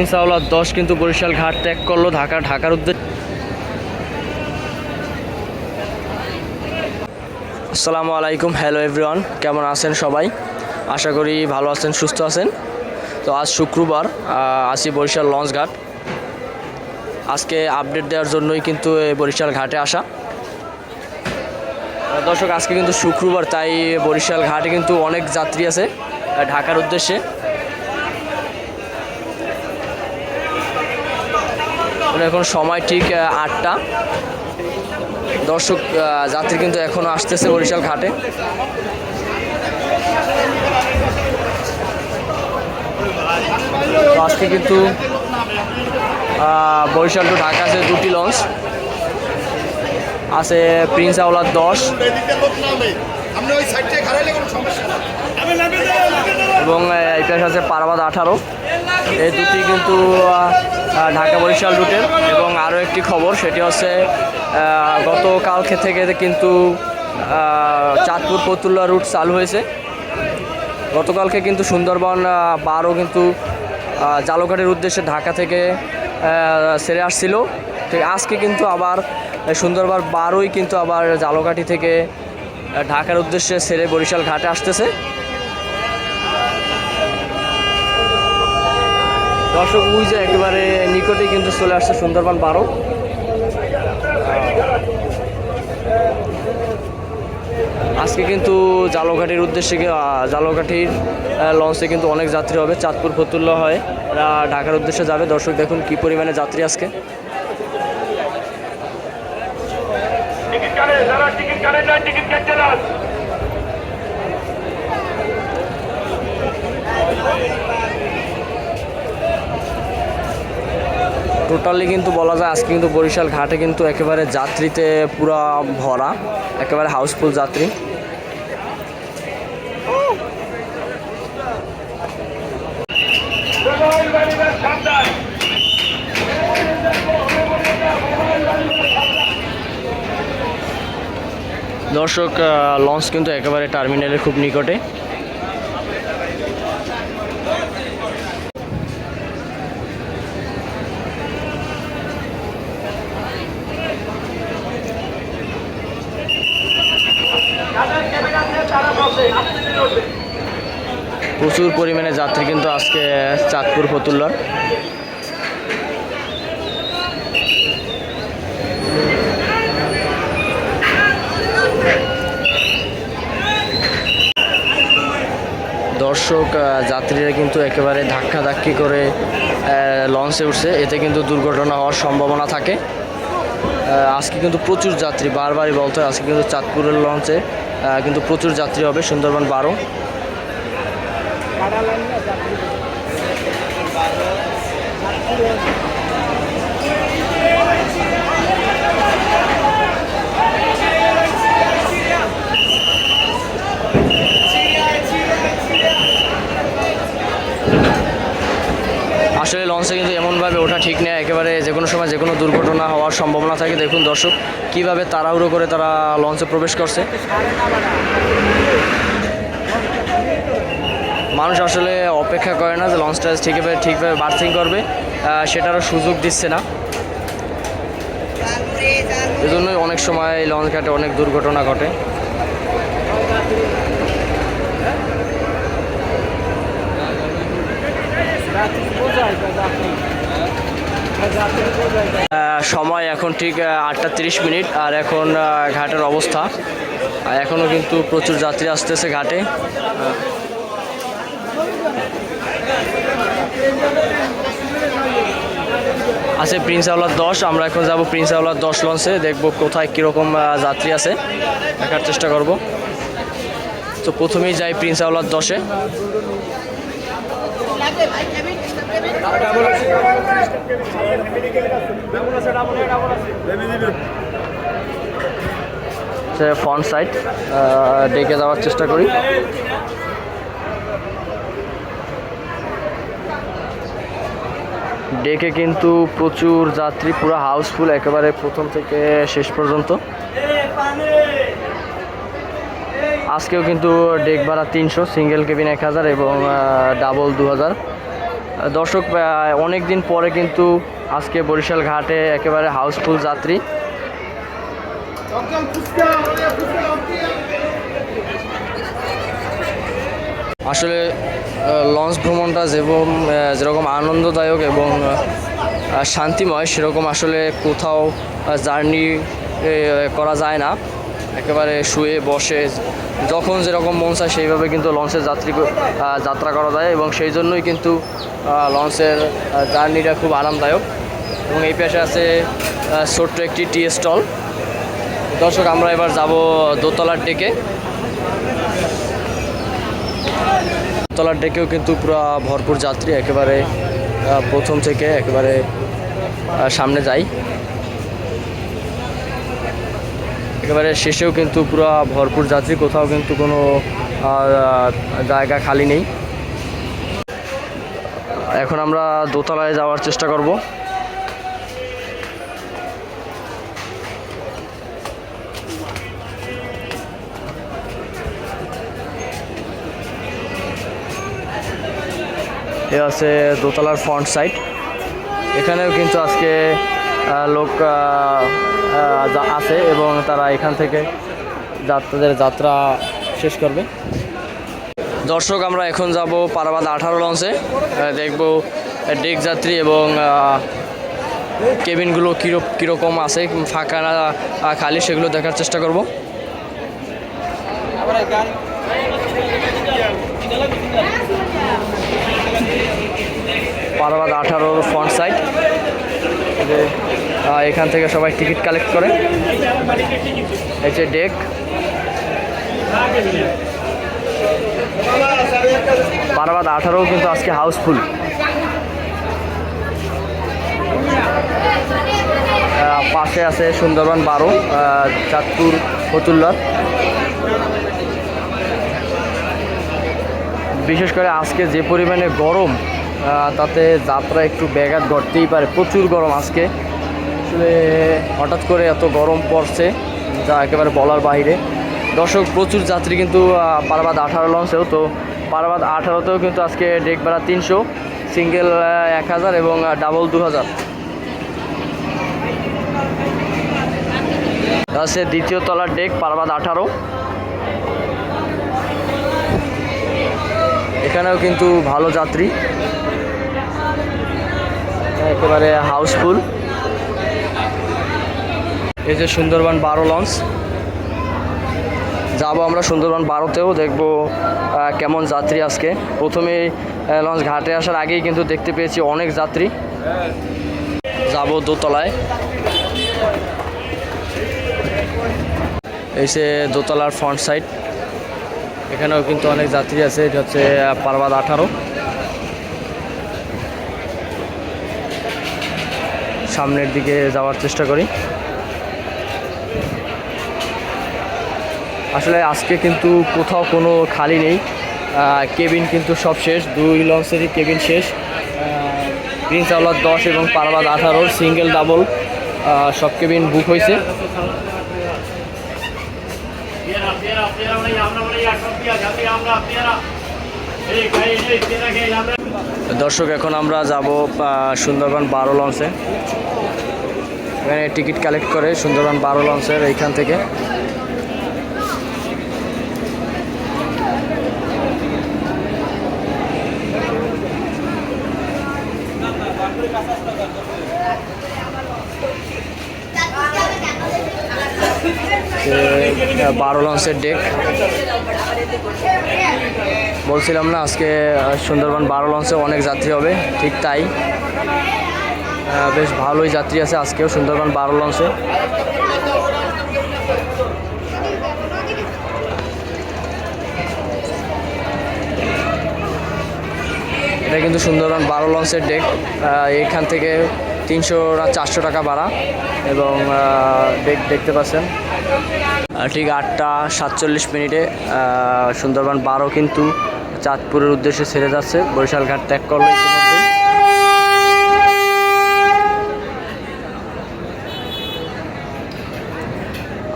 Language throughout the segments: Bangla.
ইনশাআল্লাহ দশ কিন্তু বরিশাল ঘাট ত্যাগ করল ঢাকা, ঢাকার উদ্দেশ্যে। আসসালামু আলাইকুম, হ্যালো এভরিওয়ান, কেমন আছেন সবাই? আশা করি ভালো আছেন, সুস্থ আছেন। তো আজ শুক্রবার আছি বরিশাল লঞ্চ ঘাট। আজকে আপডেট দেওয়ার জন্যই কিন্তু এই বরিশাল ঘাটে আসা। দর্শক, আজকে কিন্তু শুক্রবার, তাই বরিশাল ঘাটে কিন্তু অনেক যাত্রী আছে ঢাকার উদ্দেশ্যে। এখন সময় ঠিক আটটা। দর্শক যাত্রী কিন্তু এখনও আসতেছে বরিশাল ঘাটে। আজকে কিন্তু বরিশাল টু ঢাকা আছে দুটি লঞ্চ। আছে প্রিন্স আওলার দশ। এবং পাশে আছে পারাবাদ আঠারো। এই দুটি কিন্তু ঢাকা বরিশাল রুটের। এবং আরও একটি খবর সেটি হচ্ছে গতকালকে থেকে কিন্তু চাঁদপুর ফতুল্লা রুট চালু হয়েছে। গতকালকে কিন্তু সুন্দরবন বারও কিন্তু আহ, উদ্দেশ্যে ঢাকা থেকে সেরে আসছিল। ঠিক আজকে কিন্তু আবার সুন্দরবন বারোই কিন্তু আবার জালকাঠি থেকে ঢাকার উদ্দেশ্যে সেরে বরিশাল ঘাটে আসতেছে। দর্শক যে একেবারে নিকটেই কিন্তু চলে আসছে সুন্দরবন বারো। আজকে কিন্তু জালঘাটির উদ্দেশ্যে জালঘাটির লঞ্চে কিন্তু অনেক যাত্রী হবে। চাঁদপুর, ফতুল্লা হয় এরা ঢাকার উদ্দেশ্যে যাবে। দর্শক, দেখুন কি পরিমাণে যাত্রী আজকে কাটে যারা টিকিট কাটে না টিকিট কাটছে না টোটালি কিন্তু বলা যায় আজকে কিন্তু বরিশাল ঘাটে কিন্তু একেবারে যাত্রীতে পুরা ভরা, একেবারে হাউসফুল যাত্রী। দর্শক লঞ্চ কিন্তু একেবারে টার্মিনালের খুব নিকটে। প্রচুর পরিমাণে যাত্রী কিন্তু আজকে চাঁদপুর, ফতুল্লার। দর্শক যাত্রীরা কিন্তু একেবারে ধাক্কাধাক্কি করে লঞ্চে উঠছে। এতে কিন্তু দুর্ঘটনা হওয়ার সম্ভাবনা থাকে। আজকে কিন্তু প্রচুর যাত্রী, বারবারই বলতে হয়, আজকে কিন্তু চাঁদপুরের লঞ্চে কিন্তু প্রচুর যাত্রী হবে সুন্দরবন বারো। আসলে লঞ্চে কিন্তু এমনভাবে ওঠা ঠিক নেই। একেবারে যে কোনো সময় যে কোনো দুর্ঘটনা হওয়ার সম্ভাবনা থাকে। দেখুন দর্শক, কীভাবে তাড়াহুড়ো করে তারা লঞ্চে প্রবেশ করছে। মানুষ আসলে অপেক্ষা করে না যে লঞ্চটা ঠিকভাবে ঠিকভাবে বার্থিং করবে সেটারও সুযোগ দিচ্ছে না। এজন্যই অনেক সময় লঞ্চ ঘাটে অনেক দুর্ঘটনা ঘটে। সময় এখন ঠিক আটটা তিরিশ মিনিট, আর এখন ঘাটের অবস্থা। এখনও কিন্তু প্রচুর যাত্রী আসতেছে ঘাটে। আছে প্রিন্স আওলার দশ, আমরা এখন যাব প্রিন্স আওলার দশ লঞ্চে, দেখব কোথায় কীরকম যাত্রী আছে। দেখার চেষ্টা করব। তো প্রথমেই যাই প্রিন্স আওলার দশে ফ্রন্ট সাইড ডেকে যাওয়ার চেষ্টা করি। ডেকে কিন্তু প্রচুর যাত্রী, পুরো হাউসফুল একেবারে প্রথম থেকে শেষ পর্যন্ত। আজকেও কিন্তু ডেক ভাড়া তিনশো সিঙ্গেল কেবিন এক হাজার এবং ডাবল দু হাজার। দর্শক অনেক দিন পরে কিন্তু আজকে বরিশাল ঘাটে একেবারে হাউসফুল যাত্রী। আসলে লঞ্চ ভ্রমণটা যেরকম যেরকম আনন্দদায়ক এবং শান্তিময়, সেরকম আসলে কোথাও জার্নি করা যায় না। একেবারে শুয়ে বসে, যখন যেরকম মন চায় সেইভাবে কিন্তু লঞ্চের যাত্রী যাত্রা করা যায় এবং সেই জন্যই কিন্তু লঞ্চের জার্নিটা খুব আরামদায়ক। এবং এই পাশে আছে ছোট্ট একটি টি স্টল দর্শক, আমরা এবার যাব দোতলার ডেকে তলার ডেকেও কিন্তু পুরো ভরপুর যাত্রী একেবারে প্রথম থেকে একেবারে সামনে যাই একেবারে শেষেও কিন্তু পুরো ভরপুর যাত্রী, কোথাও কিন্তু কোনো জায়গা খালি নেই। এখন আমরা দোতলায় যাওয়ার চেষ্টা করব। এ আছে দোতলার ফ্রন্ট সাইড এখানেও কিন্তু আজকে লোক আছে এবং তারা এখান থেকে যাত্রাদের যাত্রা শেষ করবে। দর্শক, আমরা এখন যাব পারাবাদ আঠারো লঞ্চে দেখব ডেক যাত্রী এবং কেবিনগুলো কীরকম কীরকম আছে, ফাঁকা না খালি সেগুলো দেখার চেষ্টা করব। পারাবাদ আঠারোর ফ্রন্ট সাইড যে এখান থেকে সবাই টিকিট কালেক্ট করে। এই যে ডেক পারাবাদ আঠারোও কিন্তু আজকে হাউসফুল পাশে আছে সুন্দরবন বারো চাঁদপুর, ফতুল্লার। বিশেষ করে আজকে যে পরিমাণে গরম তাতে যাত্রা একটু ব্যাঘাত ঘটতেই পারে। প্রচুর গরম আজকে। আসলে হঠাৎ করে এত গরম পড়ছে, যা একেবারে বলার বাইরে দর্শক, প্রচুর যাত্রী কিন্তু পারাবাদ আঠারো লঞ্চেও, তো পারাবাদ আঠারোতেও কিন্তু আজকে ডেক ভাড়া তিনশো, সিঙ্গেল এক হাজার এবং ডাবল দু হাজার। আছে দ্বিতীয় তলার ডেক পারাবাদ আঠারো। এখানেও কিন্তু ভালো যাত্রী। একেবারে হাউসফুল। এই যে সুন্দরবন বারো লঞ্চ। যাব আমরা সুন্দরবন বারোতেও, দেখব কেমন যাত্রী আজকে। প্রথমে লঞ্চ ঘাটে আসার আগেই কিন্তু দেখতে পেয়েছি অনেক যাত্রী। যাব দোতলায়। এই যে দোতলার ফ্রন্ট সাইড এখানেও কিন্তু অনেক যাত্রী আছে, এটা হচ্ছে পারবাদ আঠারো। সামনের দিকে যাওয়ার চেষ্টা করি আসলে আজকে কিন্তু কোথাও কোনো খালি নেই কেবিন কিন্তু সব শেষ দুই লঞ্চেরই কেবিন শেষ প্রিন্স আওলাদ দশ এবং পারাবাদ আঠারোর সিঙ্গেল ডাবল সব কেবিন বুক হয়েছে মানে আমরা দর্শক, এখন আমরা যাব সুন্দরবন বারো লঞ্চে। এখানে টিকিট কালেক্ট করে সুন্দরবন বারো লঞ্চের এইখান থেকে। বারো লঞ্চের ডেক বলছিলাম না, আজকে সুন্দরবন বারো লঞ্চে অনেক যাত্রী হবে, ঠিক তাই। বেশ ভালোই যাত্রী আছে আজকেও সুন্দরবন বারো লঞ্চে। এটা কিন্তু সুন্দরবন বারো লঞ্চের ডেক এখান থেকে তিনশো না চারশো টাকা ভাড়া এবং ডেক দেখতে পাচ্ছেন। ঠিক আটটা সাতচল্লিশ মিনিটে সুন্দরবন বারো কিন্তু চাঁদপুরের উদ্দেশ্যে ছেড়ে যাচ্ছে। বরিশাল ঘাট ত্যাগ করল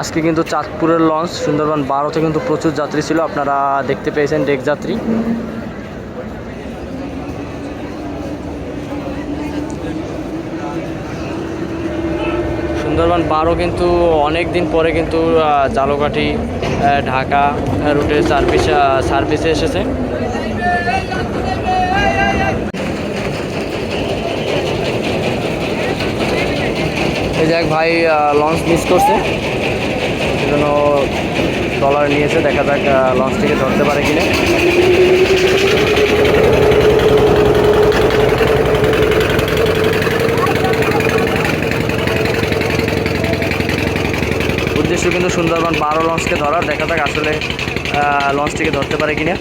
আজকে কিন্তু চাঁদপুরের লঞ্চ, সুন্দরবন বারোতে কিন্তু প্রচুর যাত্রী ছিল। আপনারা দেখতে পেয়েছেন ডেক যাত্রী। সুন্দরবন বারো কিন্তু অনেক দিন পরে কিন্তু জালকাঠি ঢাকা রুটের সার্ভিস সার্ভিসে এসেছে। এই যে ভাই লঞ্চ মিস করছে। সেজন্য ট্রলার নিয়েছে, দেখা যাক লঞ্চটিকে ধরতে পারে কিনা। উদ্দেশ্য কিন্তু সুন্দরবন বারো লঞ্চকে ধরা। দেখা যাক আসলে লঞ্চটিকে ধরতে পারে কিনা।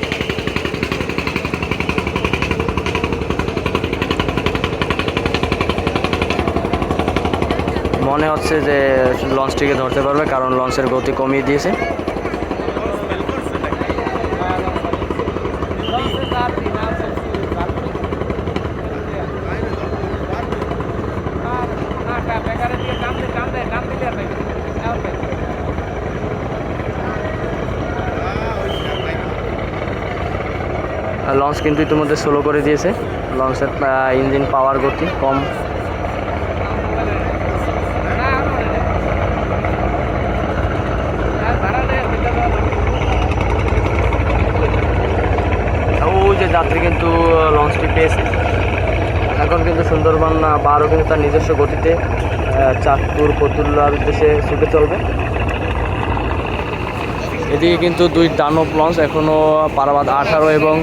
মনে হচ্ছে যে লঞ্চটিকে ধরতে পারবে, কারণ লঞ্চের গতি কমিয়ে দিয়েছে। লঞ্চ কিন্তু ইতিমধ্যে স্লো করে দিয়েছে। লঞ্চের ইঞ্জিন পাওয়ার গতি কম। যে যাত্রী কিন্তু লঞ্চটি পেয়েছে। এখন কিন্তু সুন্দরবন আহ, বারো কিন্তু তার নিজস্ব গতিতে চাঁদপুর ফতুল্লার উদ্দেশ্যে ছুটে চলবে। এদিকে কিন্তু দুই দানব লঞ্চ এখনও পারাবাদ আঠারো এবং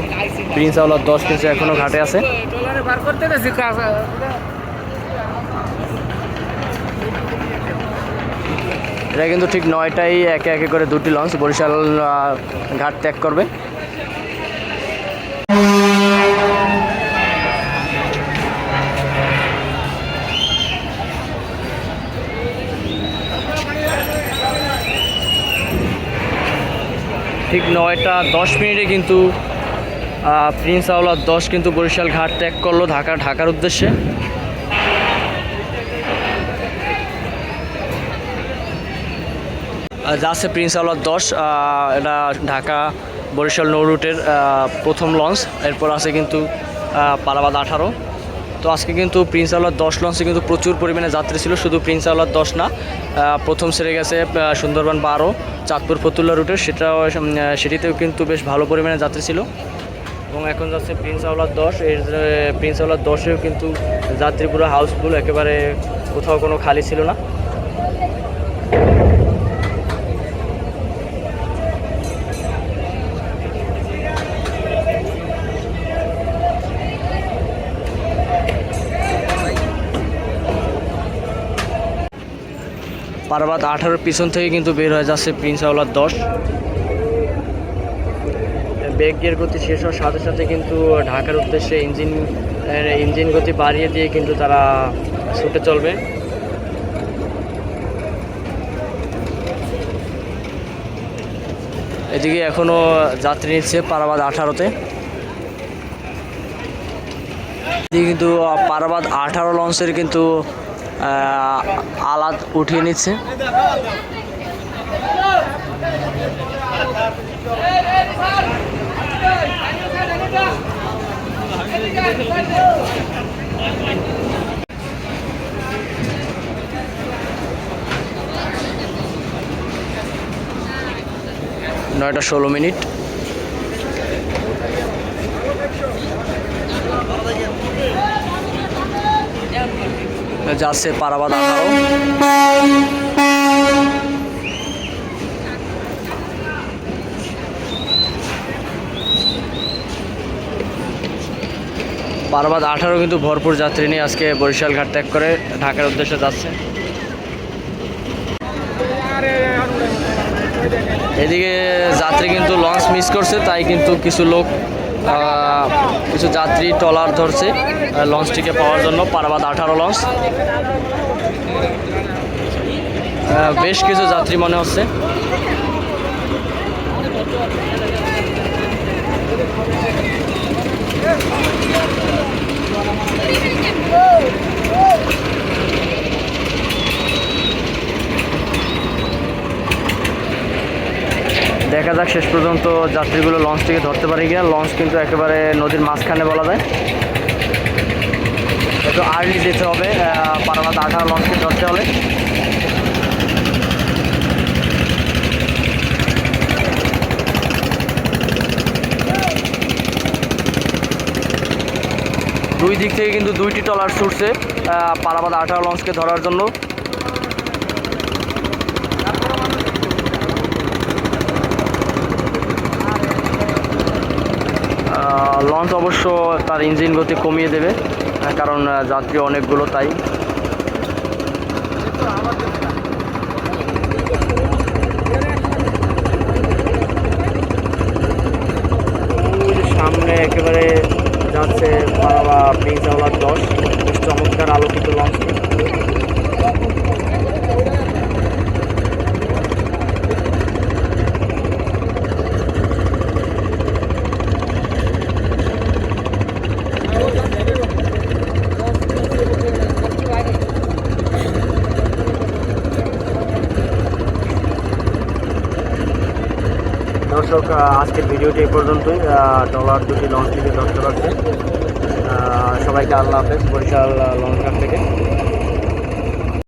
প্রিন্স আউলার দশ কিন্তু এখনও ঘাটে আছে। এটা কিন্তু ঠিক নয়টাই একে একে করে দুটি লঞ্চ, বরিশাল ঘাট ত্যাগ করবে। ঠিক নয়টা দশ মিনিটে কিন্তু প্রিন্স আওলার দশ কিন্তু বরিশাল ঘাট ত্যাগ করল ঢাকা ঢাকার উদ্দেশ্যে। যাচ্ছে প্রিন্স আওলার দশ এটা ঢাকা বরিশাল নৌ রুটের প্রথম লঞ্চ। এরপর আছে কিন্তু আহ, পারাবাদ আঠারো। তো আজকে কিন্তু প্রিন্স আওলার দশ লঞ্চে কিন্তু প্রচুর পরিমাণে যাত্রী ছিল শুধু প্রিন্স আওলার দশ না। প্রথম সেরে গেছে সুন্দরবন বারো চাঁদপুর ফতুল্লা রুটের সেটাও সেটিতেও কিন্তু বেশ ভালো পরিমাণে যাত্রী ছিল। এবং এখন যাচ্ছে প্রিন্স আওলার দশ। এর প্রিন্স আওলার দশেও কিন্তু যাত্রী পুরো হাউসফুল একেবারে কোথাও কোনো খালি ছিল না। পারবাদ আঠারোর পিছন থেকে কিন্তু বের হয়ে যাচ্ছে প্রিন্স আওলার দশ। বেগের গতি শেষ হওয়ার সাথে সাথে কিন্তু ঢাকার উদ্দেশ্যে ইঞ্জিন ইঞ্জিন গতি বাড়িয়ে দিয়ে কিন্তু তারা ছুটে চলবে। এদিকে এখনও যাত্রী নিচ্ছে পারাবাদ আঠারোতে। এদিকে কিন্তু পারাবাদ আঠারো লঞ্চের কিন্তু আলাদ উঠিয়ে নিচ্ছে। নয়টা ষোলো মিনিট। যাচ্ছে পারাবাদ আঠারো। পারাবাদ আঠারো কিন্তু ভরপুর যাত্রী নিয়ে আজকে বরিশাল ঘাট ত্যাগ করে ঢাকার উদ্দেশ্যে যাচ্ছে। এদিকে যাত্রী কিন্তু লঞ্চ মিস করছে, তাই কিন্তু কিছু লোক কিছু যাত্রী ট্রলার ধরছে লঞ্চটিকে পাওয়ার জন্য, পারাবাদ আঠারো লঞ্চ। বেশ কিছু যাত্রী মনে হচ্ছে। দেখা যাক শেষ পর্যন্ত যাত্রীগুলো লঞ্চ থেকে ধরতে পারে কিনা। লঞ্চ কিন্তু একেবারে নদীর মাঝখানে বলা যায়। একটু আর্লি যেতে হবে পারাবাদ আঠারো লঞ্চকে ধরতে হলে। দুই দিক থেকে কিন্তু দুইটি ট্রলার ছুটছে পারাবাদ আঠারো লঞ্চকে ধরার জন্য। লঞ্চ অবশ্য তার ইঞ্জিন গতি কমিয়ে দেবে, কারণ যাত্রী অনেকগুলো তাই ওই যে সামনে একেবারে যাচ্ছে পারাবা প্রিন্স আওলার দশ। বেশ চমৎকার আলোকিত লঞ্চটি দর্শক আজকের ভিডিওটি এই পর্যন্তই। ডলার দুটি লঞ্চ থেকে দর্শক আছে সবাইকে আল্লাহ হাফেজ বরিশাল লঞ্চ থেকে।